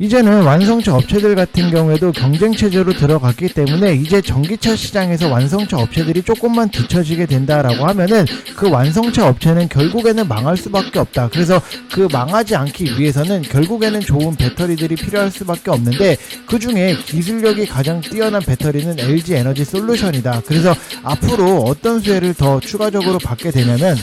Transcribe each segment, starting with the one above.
이제는 완성차 업체들 같은 경우에도 경쟁 체제로 들어갔기 때문에 이제 전기차 시장에서 완성차 업체들이 조금만 뒤처지게 된다라고 하면은 그 완성차 업체는 결국에는 망할 수밖에 없다. 그래서 그 망하지 않기 위해서는 결국에는 좋은 배터리들이 필요할 수밖에 없는데 그 중에 기술력이 가장 뛰어난 배터리는 LG 에너지 솔루션이다. 그래서 앞으로 어떤 수혜를 더 추가적으로 받게 되냐면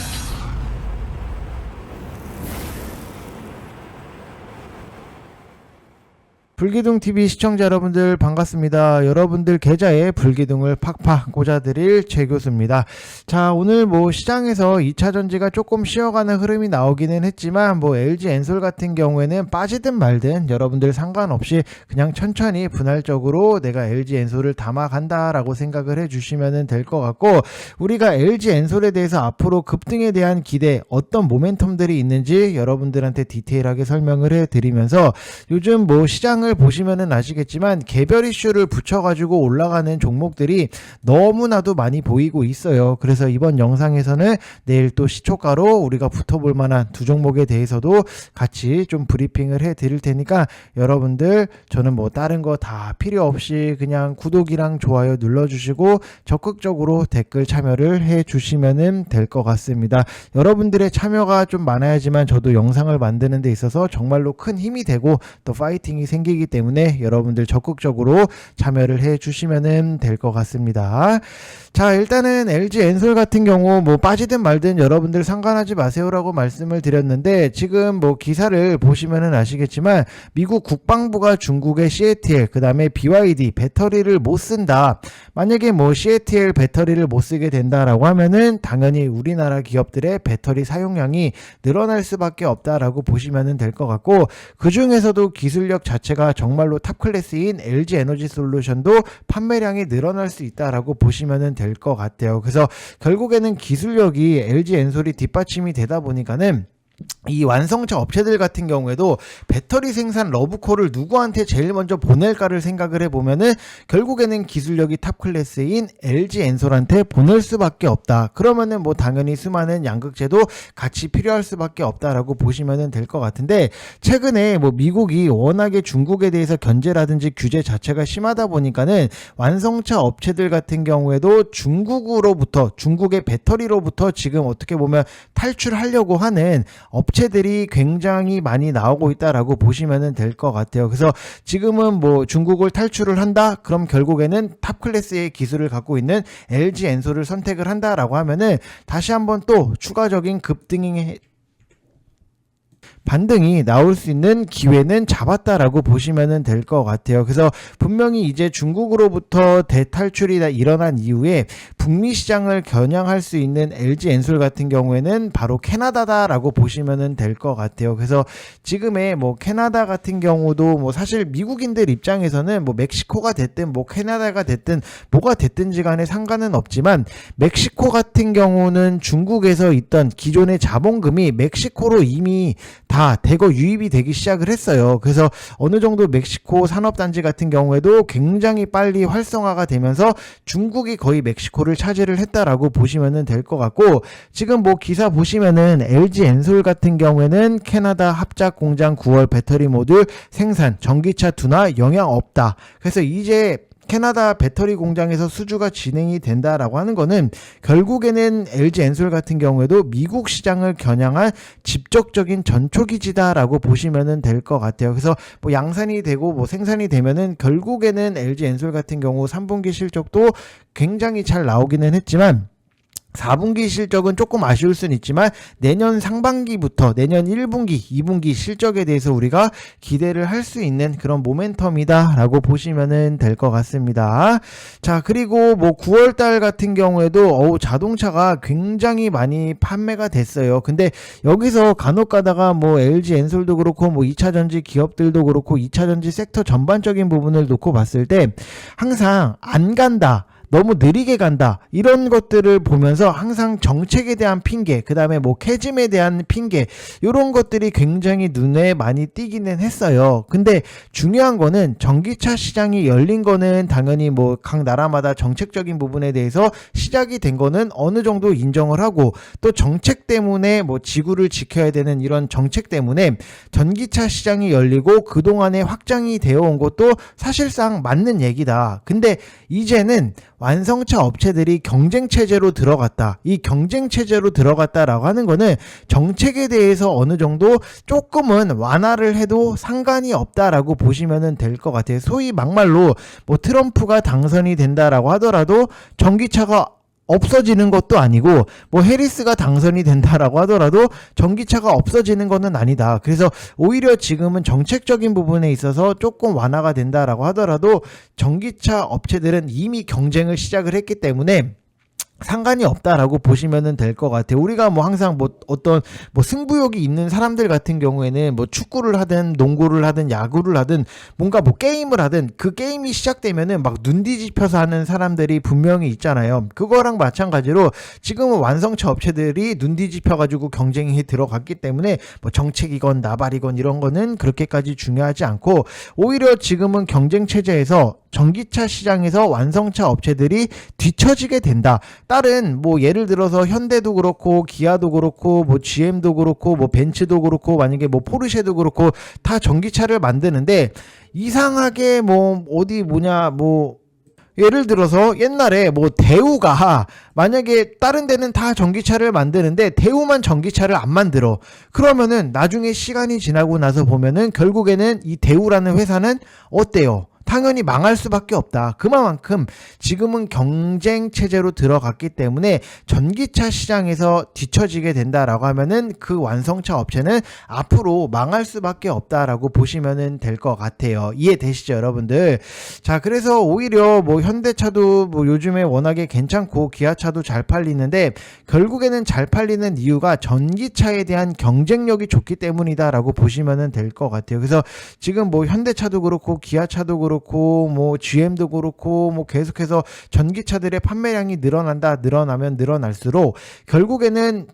불기둥 TV 시청자 여러분들 반갑습니다. 여러분들 계좌에 불기둥을 팍팍 꽂아드릴 최 교수입니다. 자 오늘 뭐 시장에서 2차 전지가 조금 쉬어가는 흐름이 나오기는 했지만 뭐 LG 엔솔 같은 경우에는 빠지든 말든 여러분들 상관없이 그냥 천천히 분할적으로 내가 LG 엔솔을 담아간다라고 생각을 해주시면 될 것 같고 우리가 LG 엔솔에 대해서 앞으로 급등에 대한 기대 어떤 모멘텀들이 있는지 여러분들한테 디테일하게 설명을 해드리면서 요즘 뭐 시장을 보시면은 아시겠지만 개별 이슈를 붙여가지고 올라가는 종목들이 너무나도 많이 보이고 있어요. 그래서 이번 영상에서는 내일 또 시초가로 우리가 붙어볼 만한 두 종목에 대해서도 같이 좀 브리핑을 해 드릴 테니까 여러분들 저는 뭐 다른 거 다 필요 없이 그냥 구독이랑 좋아요 눌러주시고 적극적으로 댓글 참여를 해 주시면 될것 같습니다. 여러분들의 참여가 좀 많아야지만 저도 영상을 만드는 데 있어서 정말로 큰 힘이 되고 또 파이팅이 생기기 때문에 여러분들 적극적으로 참여를 해 주시면 될 것 같습니다. 자, 일단은 LG 엔솔 같은 경우 뭐 빠지든 말든 여러분들 상관하지 마세요라고 말씀을 드렸는데 지금 뭐 기사를 보시면은 아시겠지만 미국 국방부가 중국의 CATL 그다음에 BYD 배터리를 못 쓴다. 만약에 뭐 CATL 배터리를 못 쓰게 된다라고 하면은 당연히 우리나라 기업들의 배터리 사용량이 늘어날 수밖에 없다라고 보시면 될 것 같고 그 중에서도 기술력 자체가 정말로 탑 클래스인 LG 에너지 솔루션도 판매량이 늘어날 수 있다라고 보시면 될 것 같아요. 그래서 결국에는 기술력이 LG 엔솔이 뒷받침이 되다 보니까는 이 완성차 업체들 같은 경우에도 배터리 생산 러브콜을 누구한테 제일 먼저 보낼까를 생각을 해보면은 결국에는 기술력이 탑 클래스인 LG 엔솔한테 보낼 수밖에 없다. 그러면은 뭐 당연히 수많은 양극재도 같이 필요할 수밖에 없다라고 보시면은 될 것 같은데 최근에 뭐 미국이 워낙에 중국에 대해서 견제라든지 규제 자체가 심하다 보니까는 완성차 업체들 같은 경우에도 중국으로부터 중국의 배터리로부터 지금 어떻게 보면 탈출하려고 하는 업체들이 굉장히 많이 나오고 있다라고 보시면 될 것 같아요. 그래서 지금은 뭐 중국을 탈출을 한다? 그럼 결국에는 탑 클래스의 기술을 갖고 있는 LG 엔솔을 선택을 한다라고 하면은 다시 한번 또 추가적인 급등이 반등이 나올 수 있는 기회는 잡았다라고 보시면 될 것 같아요. 그래서 분명히 이제 중국으로부터 대탈출이 다 일어난 이후에 북미 시장을 겨냥할 수 있는 LG 엔솔 같은 경우에는 바로 캐나다다라고 보시면 될 것 같아요. 그래서 지금의 뭐 캐나다 같은 경우도 뭐 사실 미국인들 입장에서는 뭐 멕시코가 됐든 뭐 캐나다가 됐든 뭐가 됐든지 간에 상관은 없지만 멕시코 같은 경우는 중국에서 있던 기존의 자본금이 멕시코로 이미 다 대거 유입이 되기 시작을 했어요. 그래서 어느 정도 멕시코 산업단지 같은 경우에도 굉장히 빨리 활성화가 되면서 중국이 거의 멕시코를 차지를 했다라고 보시면 될것 같고 지금 뭐 기사 보시면은 LG 엔솔 같은 경우에는 캐나다 합작 공장 9월 배터리 모듈 생산 전기차 둔화 영향 없다. 그래서 이제 캐나다 배터리 공장에서 수주가 진행이 된다라고 하는 거는 결국에는 LG 엔솔 같은 경우에도 미국 시장을 겨냥한 직접적인 전초기지다라고 보시면 될것 같아요. 그래서 뭐 양산이 되고 뭐 생산이 되면은 결국에는 LG 엔솔 같은 경우 3분기 실적도 굉장히 잘 나오기는 했지만 4분기 실적은 조금 아쉬울 수는 있지만 내년 상반기부터 내년 1분기, 2분기 실적에 대해서 우리가 기대를 할 수 있는 그런 모멘텀이다라고 보시면 될것 같습니다. 자, 그리고 뭐 9월 달 같은 경우에도 어우 자동차가 굉장히 많이 판매가 됐어요. 근데 여기서 간혹 가다가 뭐 LG 엔솔도 그렇고 뭐 2차 전지 기업들도 그렇고 2차 전지 섹터 전반적인 부분을 놓고 봤을 때 항상 안 간다. 너무 느리게 간다. 이런 것들을 보면서 항상 정책에 대한 핑계, 그 다음에 뭐 캐즘에 대한 핑계, 이런 것들이 굉장히 눈에 많이 띄기는 했어요. 근데 중요한 거는 전기차 시장이 열린 거는 당연히 뭐 각 나라마다 정책적인 부분에 대해서 시작이 된 거는 어느 정도 인정을 하고 또 정책 때문에 뭐 지구를 지켜야 되는 이런 정책 때문에 전기차 시장이 열리고 그동안에 확장이 되어 온 것도 사실상 맞는 얘기다. 근데 이제는 완성차 업체들이 경쟁 체제로 들어갔다. 이 경쟁 체제로 들어갔다라고 하는 거는 정책에 대해서 어느 정도 조금은 완화를 해도 상관이 없다라고 보시면 될 것 같아요. 소위 막말로 뭐 트럼프가 당선이 된다라고 하더라도 전기차가 없어지는 것도 아니고 뭐 해리스가 당선이 된다라고 하더라도 전기차가 없어지는 것은 아니다. 그래서 오히려 지금은 정책적인 부분에 있어서 조금 완화가 된다라고 하더라도 전기차 업체들은 이미 경쟁을 시작을 했기 때문에 상관이 없다라고 보시면 될것 같아요. 우리가 뭐 항상 뭐 어떤 뭐 승부욕이 있는 사람들 같은 경우에는 뭐 축구를 하든 농구를 하든 야구를 하든 뭔가 뭐 게임을 하든 그 게임이 시작되면은 막 눈 뒤집혀서 하는 사람들이 분명히 있잖아요. 그거랑 마찬가지로 지금은 완성차 업체들이 눈 뒤집혀가지고 경쟁에 들어갔기 때문에 뭐 정책이건 나발이건 이런 거는 그렇게까지 중요하지 않고 오히려 지금은 경쟁 체제에서 전기차 시장에서 완성차 업체들이 뒤처지게 된다. 다른 뭐 예를 들어서 현대도 그렇고 기아도 그렇고 뭐 GM도 그렇고 뭐 벤츠도 그렇고 만약에 뭐 포르쉐도 그렇고 다 전기차를 만드는데 이상하게 뭐 어디 뭐냐 뭐 예를 들어서 옛날에 뭐 대우가 만약에 다른 데는 다 전기차를 만드는데 대우만 전기차를 안 만들어. 그러면은 나중에 시간이 지나고 나서 보면은 결국에는 이 대우라는 회사는 어때요? 당연히 망할 수밖에 없다. 그만큼 지금은 경쟁 체제로 들어갔기 때문에 전기차 시장에서 뒤처지게 된다라고 하면은 그 완성차 업체는 앞으로 망할 수밖에 없다라고 보시면은 될 것 같아요. 이해되시죠, 여러분들? 자, 그래서 오히려 뭐 현대차도 뭐 요즘에 워낙에 괜찮고 기아차도 잘 팔리는데 결국에는 잘 팔리는 이유가 전기차에 대한 경쟁력이 좋기 때문이다라고 보시면은 될 것 같아요. 그래서 지금 뭐 현대차도 그렇고 기아차도 그렇고 그렇고 뭐 GM도 그렇고 뭐 계속해서 전기차들의 판매량이 늘어난다 늘어나면 늘어날수록 결국에는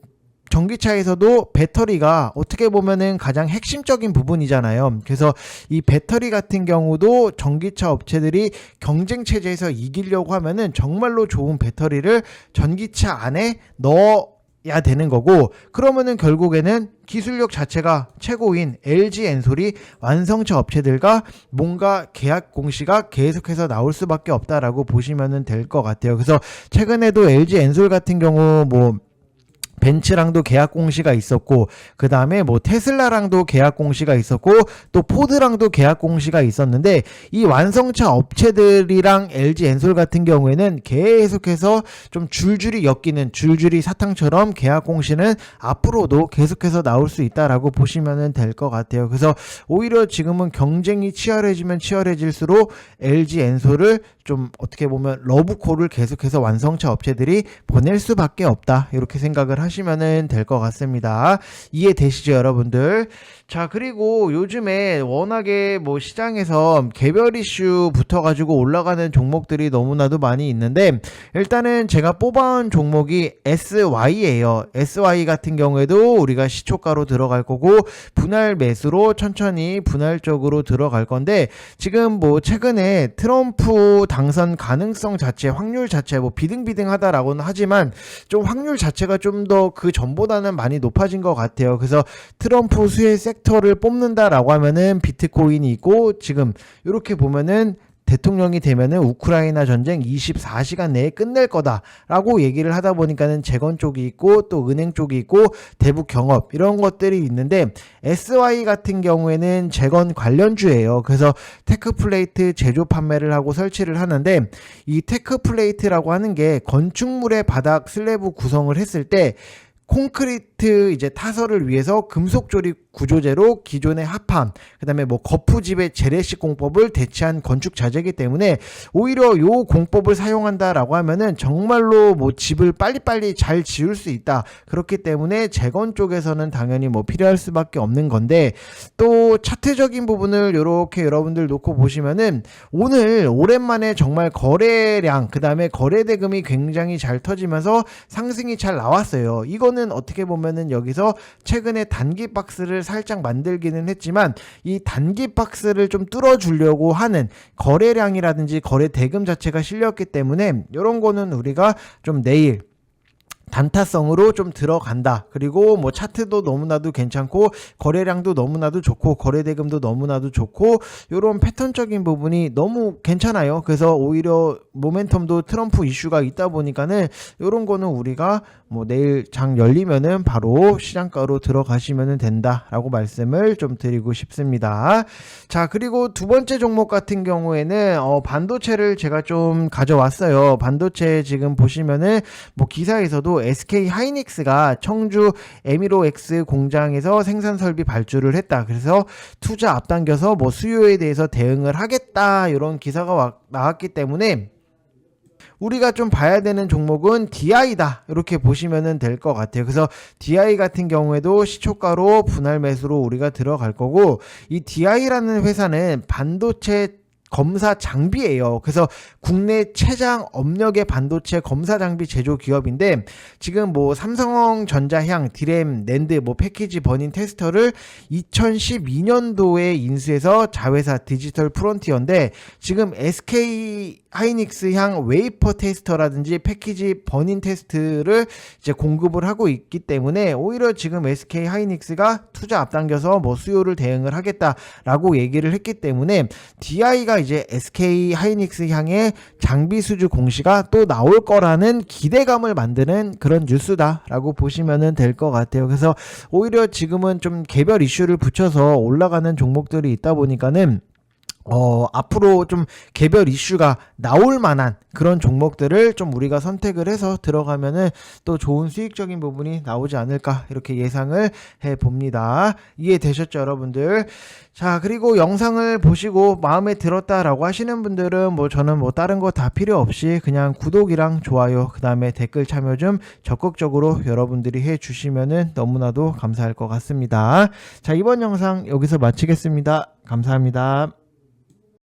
전기차에서도 배터리가 어떻게 보면은 가장 핵심적인 부분이잖아요. 그래서 이 배터리 같은 경우도 전기차 업체들이 경쟁 체제에서 이기려고 하면은 정말로 좋은 배터리를 전기차 안에 넣어 야 되는 거고 그러면은 결국에는 기술력 자체가 최고인 LG 엔솔이 완성차 업체들과 뭔가 계약 공시가 계속해서 나올 수밖에 없다라고 보시면 될것 같아요. 그래서 최근에도 LG 엔솔 같은 경우 뭐 벤츠랑도 계약 공시가 있었고 그 다음에 뭐 테슬라랑도 계약 공시가 있었고 또 포드랑도 계약 공시가 있었는데 이 완성차 업체들이랑 LG 엔솔 같은 경우에는 계속해서 좀 줄줄이 엮이는 줄줄이 사탕처럼 계약 공시는 앞으로도 계속해서 나올 수 있다라고 보시면 될 것 같아요. 그래서 오히려 지금은 경쟁이 치열해지면 치열해질수록 LG 엔솔을 좀 어떻게 보면 러브콜을 계속해서 완성차 업체들이 보낼 수밖에 없다 이렇게 생각을 하시 면 될 것 같습니다. 이해되시죠 여러분들? 자 그리고 요즘에 워낙에 뭐 시장에서 개별 이슈 붙어가지고 올라가는 종목들이 너무나도 많이 있는데 일단은 제가 뽑아온 종목이 SY예요. SY 같은 경우에도 우리가 시초가로 들어갈 거고 분할 매수로 천천히 분할적으로 들어갈 건데 지금 뭐 최근에 트럼프 당선 가능성 자체 확률 자체 뭐 비등비등하다라고는 하지만 좀 확률 자체가 좀 더 그 전보다는 많이 높아진 것 같아요. 그래서 트럼프 수혜 섹 터를 뽑는다라고 하면은 비트코인이 있고 지금 이렇게 보면은 대통령이 되면은 우크라이나 전쟁 24시간 내에 끝낼 거다라고 얘기를 하다 보니까는 재건 쪽이 있고 또 은행 쪽이 있고 대북 경업 이런 것들이 있는데 SY 같은 경우에는 재건 관련주예요. 그래서 테크 플레이트 제조 판매를 하고 설치를 하는데 이 테크 플레이트라고 하는 게 건축물의 바닥 슬래브 구성을 했을 때 콘크리트 이제 타설을 위해서 금속 조립 구조재로 기존의 합함, 그다음에 뭐 거푸집의 재래식 공법을 대체한 건축 자재이기 때문에 오히려 요 공법을 사용한다라고 하면은 정말로 뭐 집을 빨리빨리 잘 지을 수 있다. 그렇기 때문에 재건 쪽에서는 당연히 뭐 필요할 수밖에 없는 건데 또 차트적인 부분을 이렇게 여러분들 놓고 보시면은 오늘 오랜만에 정말 거래량 그 다음에 거래 대금이 굉장히 잘 터지면서 상승이 잘 나왔어요. 이거는 어떻게 보면은 여기서 최근에 단기 박스를 살짝 만들기는 했지만 이 단기 박스를 좀 뚫어 주려고 하는 거래량이라든지 거래 대금 자체가 실렸기 때문에 이런 거는 우리가 좀 내일 단타성으로 좀 들어간다. 그리고 뭐 차트도 너무나도 괜찮고 거래량도 너무나도 좋고 거래 대금도 너무나도 좋고 요런 패턴적인 부분이 너무 괜찮아요. 그래서 오히려 모멘텀도 트럼프 이슈가 있다 보니까는 요런 거는 우리가 뭐 내일 장 열리면은 바로 시장가로 들어가시면 된다라고 말씀을 좀 드리고 싶습니다. 자, 그리고 두 번째 종목 같은 경우에는 어 반도체를 제가 좀 가져왔어요. 반도체 지금 보시면은 뭐 기사에서도 SK 하이닉스가 청주 에미로엑스 공장에서 생산 설비 발주를 했다. 그래서 투자 앞당겨서 뭐 수요에 대해서 대응을 하겠다. 이런 기사가 와- 나왔기 때문에 우리가 좀 봐야 되는 종목은 DI다. 이렇게 보시면 될 것 같아요. 그래서 DI 같은 경우에도 시초가로 분할 매수로 우리가 들어갈 거고 이 DI라는 회사는 반도체 검사 장비예요. 그래서 국내 최장 업력의 반도체 검사 장비 제조 기업인데 지금 뭐 삼성전자향, 디램, 낸드, 뭐 패키지 버닌 테스터를 2012년도에 인수해서 자회사 디지털 프론티어인데 지금 SK 하이닉스 향 웨이퍼 테스터라든지 패키지 버닌 테스트를 이제 공급을 하고 있기 때문에 오히려 지금 SK 하이닉스가 투자 앞당겨서 뭐 수요를 대응을 하겠다라고 얘기를 했기 때문에 DI가 이제 SK 하이닉스 향의 장비 수주 공시가 또 나올 거라는 기대감을 만드는 그런 뉴스다라고 보시면 될것 같아요. 그래서 오히려 지금은 좀 개별 이슈를 붙여서 올라가는 종목들이 있다 보니까는 어, 앞으로 좀 개별 이슈가 나올 만한 그런 종목들을 좀 우리가 선택을 해서 들어가면은 또 좋은 수익적인 부분이 나오지 않을까 이렇게 예상을 해 봅니다. 이해되셨죠, 여러분들? 자, 그리고 영상을 보시고 마음에 들었다라고 하시는 분들은 뭐 저는 뭐 다른 거 다 필요 없이 그냥 구독이랑 좋아요, 그 다음에 댓글 참여 좀 적극적으로 여러분들이 해 주시면은 너무나도 감사할 것 같습니다. 자, 이번 영상 여기서 마치겠습니다. 감사합니다.